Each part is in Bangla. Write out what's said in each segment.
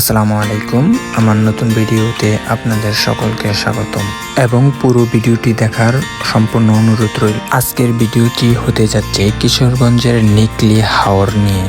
আসসালামু আলাইকুম। আমার নতুন ভিডিওতে আপনাদের সকলকে স্বাগতম। এবং পুরো ভিডিওটি দেখার সম্পূর্ণ অনুরোধ রইল। আজকের ভিডিওটি হতে যাচ্ছে কিশোরগঞ্জের নিকলি হাওর নিয়ে।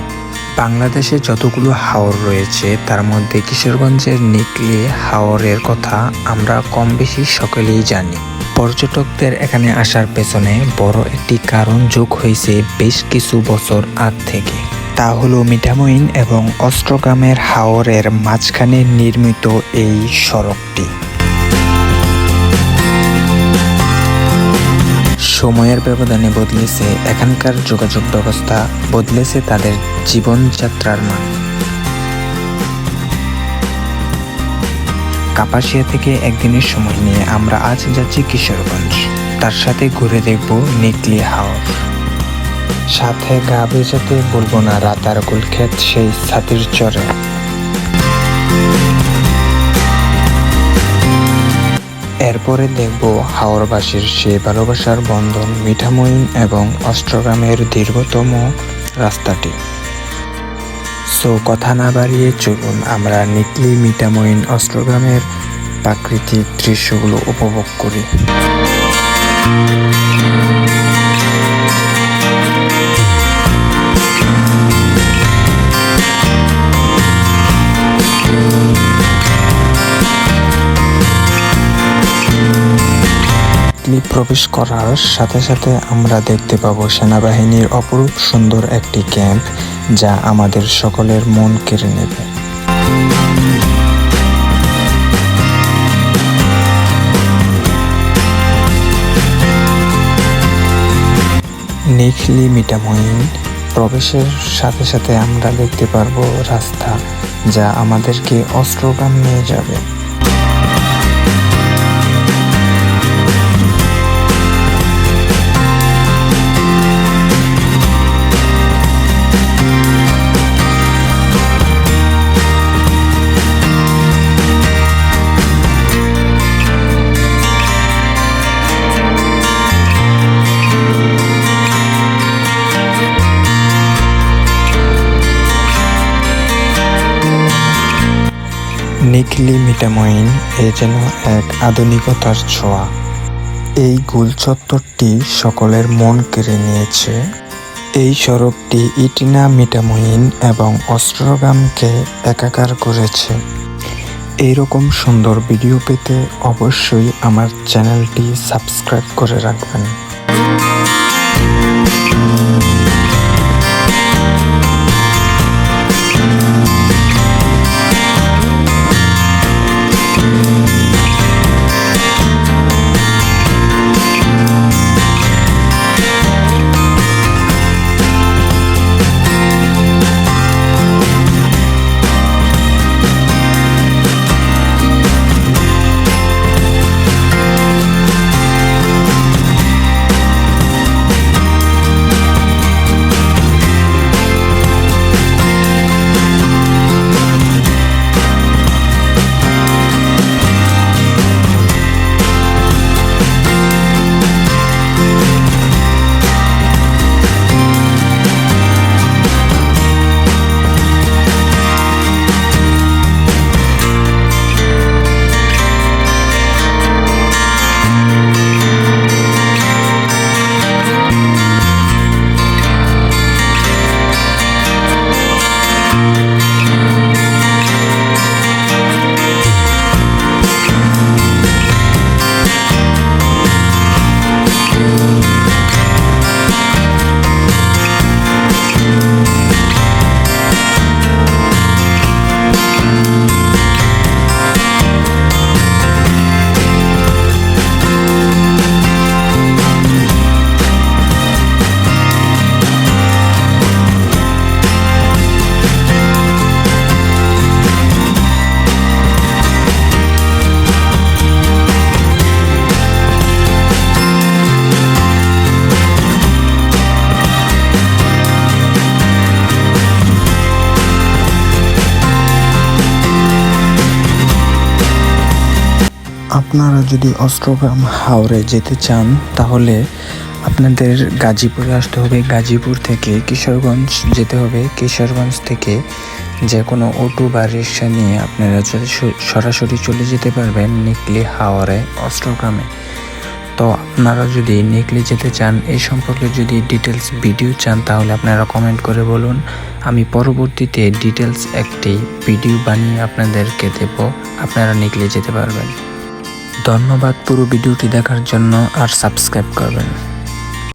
বাংলাদেশে যতগুলো হাওর রয়েছে, তার মধ্যে কিশোরগঞ্জের নিকলি হাওরের কথা আমরা কম বেশি সকলেই জানি। পর্যটকদের এখানে আসার পেছনে বড় একটি কারণ যোগ হয়েছে বেশ কিছু বছর আগ থেকে। তা হলো মিঠামইন এবং অস্ট্রগ্রামের হাওরের মাঝখানে নির্মিত এই সড়কটি। সময়ের ব্যবধানে বদলেছে এখানকার যোগাযোগ ব্যবস্থা, বদলেছে তাদের জীবনযাত্রার মান। কাপাসিয়া থেকে একদিনের সময় নিয়ে আমরা আজ যাচ্ছি কিশোরগঞ্জ। তার সাথে ঘুরে দেখব নিকলি হাওর। সাথে গা বেজাতে বলব না, রাতার কুল ক্ষেত সেই ছাতির চরে। এরপরে দেখব হাওড়বাসীর সেই ভালোবাসার বন্ধন মিঠামইন এবং অষ্টগ্রামের দীর্ঘতম রাস্তাটি। সো কথা না বাড়িয়ে চলুন আমরা নিকলি মিঠামইন অষ্টগ্রামের প্রাকৃতিক দৃশ্যগুলো উপভোগ করি। নিকলি প্রবেশ করার সাথে সাথে আমরা দেখতে পাবো সেনাবাহিনীর অপরূপ সুন্দর একটি ক্যাম্প যা আমাদের সকলের মন কেড়ে নেবে। নিখলি মিটামইন প্রবেশের সাথে সাথে আমরা দেখতে পারব রাস্তা যা আমাদেরকে অস্ত্রগ্রাম নিয়ে যাবে। নিকলি মিটামইন এ যেন এক আধুনিকতার ছোঁয়া। এই গুল চত্বরটি সকলের মন কেড়ে নিয়েছে। এই সড়কটি ইটিনা মিটামইন এবং অস্ত্রগ্রামকে একাকার করেছে। এইরকম সুন্দর ভিডিও পেতে অবশ্যই আমার চ্যানেলটি সাবস্ক্রাইব করে রাখবেন। আপনারা যদি অস্ট্রগ্রাম হাওড়ে যেতে চান, তাহলে আপনাদের গাজীপুরে আসতে হবে। গাজীপুর থেকে কিশোরগঞ্জ যেতে হবে। কিশোরগঞ্জ থেকে যে কোনো অটো বা রিক্সা নিয়ে আপনারা সরাসরি চলে যেতে পারবেন নিকলি হাওয়ারে অস্ট্রগ্রামে তো আপনারা যদি নিকলি যেতে চান এই সম্পর্কে যদি ডিটেলস ভিডিও চান, তাহলে আপনারা কমেন্ট করে বলুন। আমি পরবর্তীতে ডিটেলস একটি ভিডিও বানিয়ে আপনাদেরকে দেব। আপনারা নিকলে যেতে পারবেন। ধন্যবাদ পুরো ভিডিওটি দেখার জন্য আর সাবস্ক্রাইব করবেন।